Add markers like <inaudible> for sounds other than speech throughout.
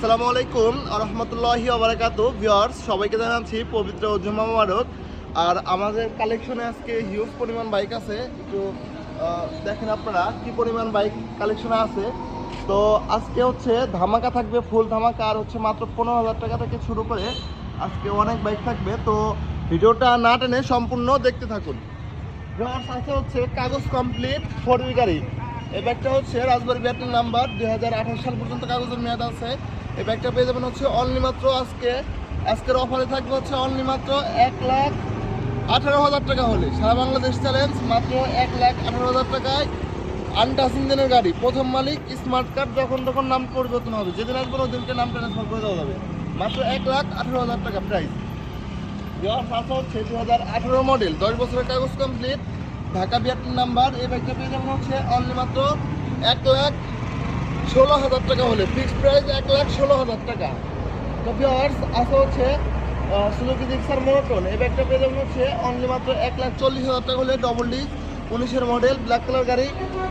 আসসালামু আলাইকুম, রহমতুল্লাহি আবরাকাত ভিউয়ার্স সবাইকে জানাচ্ছি পবিত্র জুম্মা মোবারক। আর আমাদের কালেকশনে আজকে হিউজ পরিমাণ বাইক আছে। একটু দেখেন আপনারা কি পরিমাণ বাইক কালেকশনে আছে। তো আজকে হচ্ছে ধামাকা থাকবে ফুল ধামাকা, আর হচ্ছে মাত্র পনেরো হাজার টাকা থেকে শুরু করে আজকে অনেক বাইক থাকবে। তো ভিডিওটা না টেনে সম্পূর্ণ দেখতে থাকুন। ভিউয়ার্স আছে হচ্ছে কাগজ কমপ্লিট ফোর গাড়ি এই ব্যাগটা হচ্ছে রাজবাড়ি ব্যাটারি নাম্বার দুই হাজার আঠারো সাল পর্যন্ত কাগজের মেয়াদ আছে। এই ব্যাগটা পেয়ে যাবেন হচ্ছে অনলি মাত্র আজকে। আজকের অফারে থাকবে হচ্ছে অনলি মাত্র এক লাখ আঠারো হাজার টাকা হলে। সারা বাংলাদেশ চ্যালেঞ্জ মাত্র এক লাখ আঠারো হাজার টাকায় আনটাস ইঞ্জিনের গাড়ি। প্রথম মালিক স্মার্ট কার্ড যখন তখন নাম পরিবর্তন হবে। যেদিন আসবেন ওই দিনকে নাম ট্রান্সফার করে দেওয়া যাবে। মাত্র এক লাখ আঠারো হাজার টাকা প্রাইস হচ্ছে দু হাজার আঠারো মডেল দশ বছরের কাগজ কমপ্লিট ঢাকা বিয়ারটির নাম্বার এই ব্যাগটা পেয়ে যাবেন হচ্ছে অনলি মাত্র এক লাখ ষোলো হাজার টাকা হলে ফিক্সড প্রাইস এক লাখ ষোলো হাজার টাকা। তো ভিওয়ার্স আছে হচ্ছে সুজুকি জিক্সার মোনোটন এই ব্যাগটা পেয়ে যাবেন হচ্ছে অনলি মাত্র এক লাখ চল্লিশ হাজার টাকা হলে ডবল ডি উনিশের মডেল ব্ল্যাক কালার গাড়ি।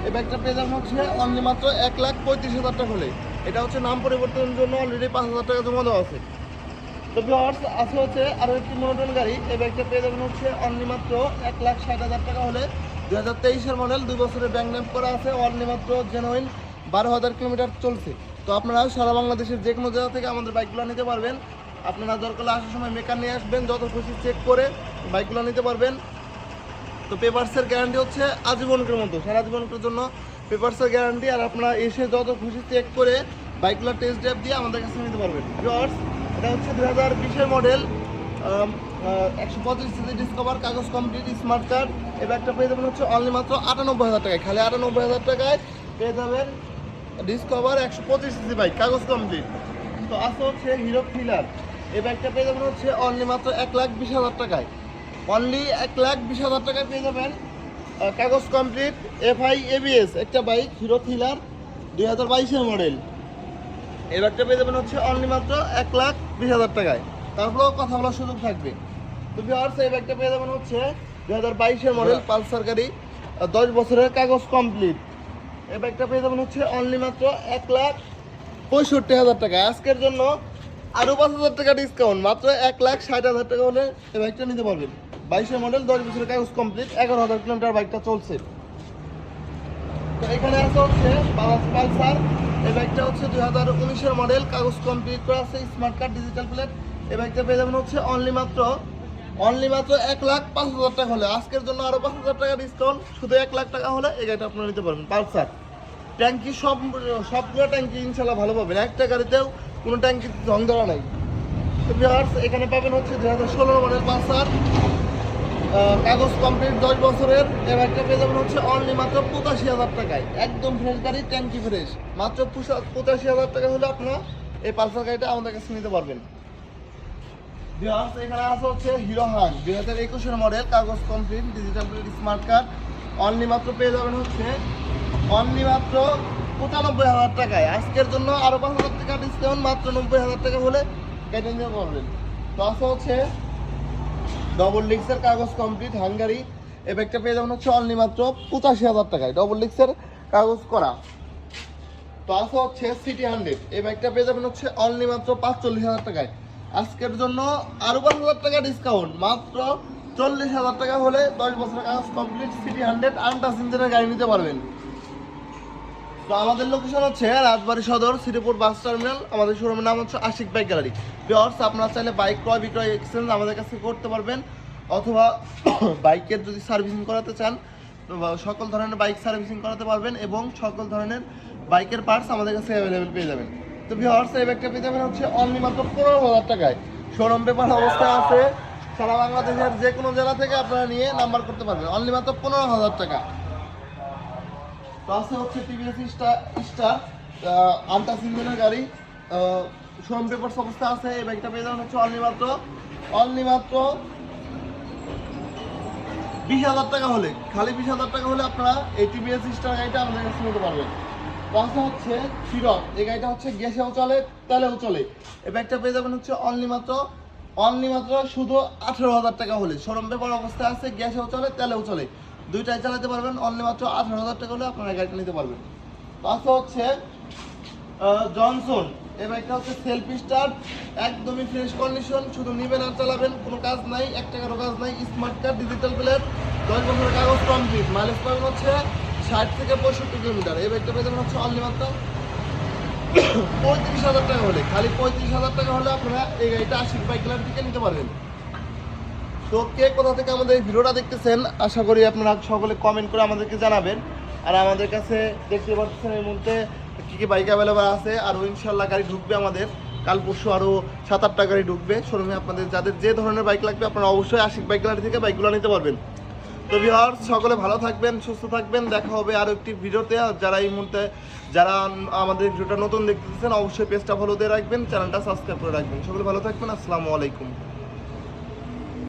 এই ব্যাগটা পেয়ে যাবেন হচ্ছে অনলি মাত্র এক লাখ পঁয়ত্রিশ হাজার টাকা হলে। এটা হচ্ছে নাম পরিবর্তনের জন্য অলরেডি পাঁচ হাজার টাকা জমা দেওয়া আছে। তো ভিউয়ার্স আছে হচ্ছে আরও একটি মনোটন গাড়ি। এই ব্যাগটা পেয়ে যাবেন হচ্ছে অনলি মাত্র এক লাখ ষাট হাজার টাকা হলে। দু হাজার তেইশের মডেল দুই বছরের ব্যাংক ন্যাপ করা আছে। অনলি মাত্র জেনুইন বারো হাজার কিলোমিটার চলছে। তো আপনারা সারা বাংলাদেশের যে কোনো জায়গা থেকে আমাদের বাইকগুলো নিতে পারবেন। আপনারা দরকার আসার সময় মেকার নিয়ে আসবেন, যত খুশি চেক করে বাইকগুলো নিতে পারবেন। তো পেপারসের গ্যারান্টি হচ্ছে আজীবনকের মতো, সারা জীবনকের জন্য পেপারসের গ্যারান্টি আর আপনারা এসে যত খুশি চেক করে বাইকগুলো টেস্ট ড্রাইভ দিয়ে আমাদের কাছে নিতে পারবেন। জর্জ এটা হচ্ছে দু হাজার বিশের মডেল একশো পঁচিশ সিসি ডিসকভার কাগজ কমপ্লিট স্মার্ট কার্ড এই ব্যাগটা পেয়ে যাবেন হচ্ছে অনলি মাত্র আটানব্বই হাজার টাকায়। খালি আটানব্বই হাজার টাকায় পেয়ে যাবেন ডিসকভার একশো পঁচিশ সিসি বাইক কাগজ কমপ্লিট তো আছে হচ্ছে হিরো ফিলার এই ব্যাগটা পেয়ে যাবেন হচ্ছে অনলি মাত্র এক লাখ বিশ হাজার টাকায়। অনলি এক লাখ বিশ হাজার টাকায় পেয়ে যাবেন কাগজ কমপ্লিট এফআই এবিএস একটা বাইক হিরো থ্রিলার দুই হাজার বাইশের মডেল এই ব্যাগটা পেয়ে যাবেন হচ্ছে অনলি মাত্র এক লাখ বিশ হাজার টাকায়। তারপরেও কথা বলার সুযোগ থাকবে। তো ভিওয়ার্স এই ব্যাগটা পেয়ে যাবেন হচ্ছে দুই হাজার বাইশের মডেল পালসার গাড়ি দশ বছরের কাগজ কমপ্লিট এই ব্যাগটা পেয়ে যাবেন হচ্ছে অনলি মাত্র এক লাখ পঁয়ষট্টি হাজার টাকা। আজকের জন্য আরও পাঁচ হাজার টাকা ডিসকাউন্ট মাত্র এক লাখ ষাট হাজার টাকা হলে এই বাইকটা নিতে পারবেন। বাইশের মডেল দশ বছরের কাগজ কমপ্লিট এগারো হাজার কিলোমিটার বাইকটা চলছে। তো এখানে আছে হচ্ছে বাজাজ পালসার। এই বাইকটা হচ্ছে দুই হাজার উনিশের মডেল কাগজ কমপ্লিট করা আছে স্মার্ট কার্ড ডিজিটাল প্লেট এই বাইকটা পেয়ে যাবেন হচ্ছে অনলি মাত্র অনলি মাত্র এক লাখ পাঁচ হাজার টাকা হলে। আজকের জন্য আরও পাঁচ হাজার টাকা ডিসকাউন্ট শুধু এক লাখ টাকা হলে এই গাড়িটা আপনারা নিতে পারবেন। পালসার ট্যাঙ্কি সব, সবগুলো ট্যাঙ্কি ইনশাল্লাহ ভালো পাবেন। একটা গাড়িতেও কোনো ট্যাঙ্কি রং দেওয়া নাই। এখানে পাবেন হচ্ছে দুই হাজার ষোলো মডেল পালসার কাগজ কমপ্লিট দশ বছরের। এবার একটা পেয়ে যাবেন হচ্ছে অনলি মাত্র পঁচাশি হাজার টাকায়। একদম ফ্রেশ গাড়ি, ট্যাঙ্কি ফ্রেশ মাত্র পঁচাশি হাজার টাকা হলে আপনারা এই পালসার গাড়িটা আমাদের কাছে নিতে পারবেন। ভিউয়ার্স, এখানে আছে হচ্ছে হিরো হান দুই হাজার একুশের মডেল কাগজ complete digital smart card only মাত্র পেয়ে যাবেন হচ্ছে অনলি মাত্র পঁচানব্বই হাজার টাকায়। আজকের জন্য আরও পাঁচ হাজার টাকা ডিসকাউন্ট মাত্র নব্বই হাজার টাকা হলে কেটে হচ্ছে ডবল ডিক্সের কাগজ কমপ্লিট হাঙ্গারি এই ব্যাগটা পেয়ে যাবেন হচ্ছে অনলি মাত্র পঁচাশি হাজার টাকায় ডবল ডিক্সের কাগজ করা। তো আছে হচ্ছে সিটি হান্ড্রেড এই ব্যাগটা পেয়ে যাবেন হচ্ছে অনলি মাত্র পাঁচচল্লিশ হাজার টাকায়। আজকের জন্য আরও পাঁচ হাজার টাকা ডিসকাউন্ট মাত্র চল্লিশ হাজার টাকা হলে দশ বছরের কাগজ কমপ্লিট সিটি হান্ড্রেড আনটাস ইঞ্জিনের গাড়ি নিতে পারবেন। তো আমাদের লোকেশন হচ্ছে রাজবাড়ি সদর, শ্রীপুর বাস টার্মিনাল আমাদের শোরুমের নাম হচ্ছে আশিক বাইক গ্যালারি পিওর্স আপনারা চাইলে বাইক ক্রয়, বিক্রয় এক্সচেঞ্জ আমাদের কাছে করতে পারবেন। অথবা <coughs> বাইকের যদি সার্ভিসিং করাতে চান সকল ধরনের বাইক সার্ভিসিং করাতে পারবেন এবং সকল ধরনের বাইকের পার্টস আমাদের কাছে অ্যাভেলেবেল পেয়ে যাবেন। তো ভিওর্স এই ব্যাগটা পেয়ে যাবেন হচ্ছে অনলি মাত্র পনেরো হাজার টাকায়। শোরুম পেপার অবস্থায় আছে। সারা বাংলাদেশের যে কোনো জেলা থেকে আপনারা নিয়ে নাম্বার করতে পারবেন। অনলি মাত্র পনেরো হাজার টাকা। তো আছে হচ্ছে টিভিএস স্টার স্টার আন্টাস ইঞ্জিনের গাড়ি। শোরুম পেপার অবস্থা আছে। এই বাইকটা পেয়ে যাবেন হচ্ছে অনলি মাত্র অনলি মাত্র বিশ হাজার টাকা হলে। খালি বিশ হাজার টাকা হলে আপনারা এই টিভিএস স্টার গাড়িটা আমাদের কাছে নিতে পারবেন। রাস্তা হচ্ছে সিরপ এই গাড়িটা হচ্ছে গ্যাসেও চলে, তেলেও চলে। এই ব্যাগটা পেয়ে যাবেন হচ্ছে অনলি মাত্র অনলি মাত্র শুধু আঠেরো হাজার টাকা হলে। শোরুম পেপার অবস্থায় আছে, গ্যাসেও চলে, তেলেও চলে। দুইটাই চালাতে পারবেন অনলি মাত্র আঠারো হাজার টাকা হলে আপনারা গাড়িটা নিতে পারবেন। রাস্তা হচ্ছে জনসন এই বাইকটা হচ্ছে সেলফ স্টার্ট একদমই ফ্রেশ কন্ডিশন শুধু নিবেন আর চালাবেন, কোনো কাজ নাই, এক টাকারও কাজ নাই স্মার্ট কার্ড ডিজিটাল প্লেট দশ বছরের কাগজ কমপ্লিট মাইলেজ পাবেন হচ্ছে ষাট থেকে পঁয়ষট্টি কিলোমিটার। এই বাইকটা পেয়ে যাবেন হচ্ছে অনলি মাত্র পঁয়ত্রিশ হাজার টাকা হলে। খালি পঁয়ত্রিশ হাজার টাকা হলে আপনারা এই গাড়িটা আশিক বাইক ক্লাব থেকে নিতে পারবেন। তো কে কোথা থেকে আমাদের এই ভিডিওটা দেখতেছেন, আশা করি আপনারা সকলে কমেন্ট করে আমাদেরকে জানাবেন। আর আমাদের কাছে দেখতে পাচ্ছেন এই মুহূর্তে কী কী বাইক অ্যাভেলেবেল আছে, আর ইনশাল্লাহ গাড়ি ঢুকবে আমাদের। কাল পরশু আরও সাত আটটা গাড়ি ঢুকবে। শোরুমে আপনাদের, যাদের যে ধরনের বাইক লাগবে, আপনারা অবশ্যই আশিক বাইক গ্যালারি থেকে বাইকগুলো নিতে পারবেন। তো বিহার সকলে ভালো থাকবেন, সুস্থ থাকবেন। দেখা হবে আরও একটি ভিডিওতে। আর যারা এই মুহূর্তে, যারা আমাদের ভিডিওটা নতুন দেখতেছেন, অবশ্যই পেজটা ফলো দিয়ে রাখবেন চ্যানেলটা সাবস্ক্রাইব করে রাখবেন। সকলে ভালো থাকবেন, আসসালামু আলাইকুম।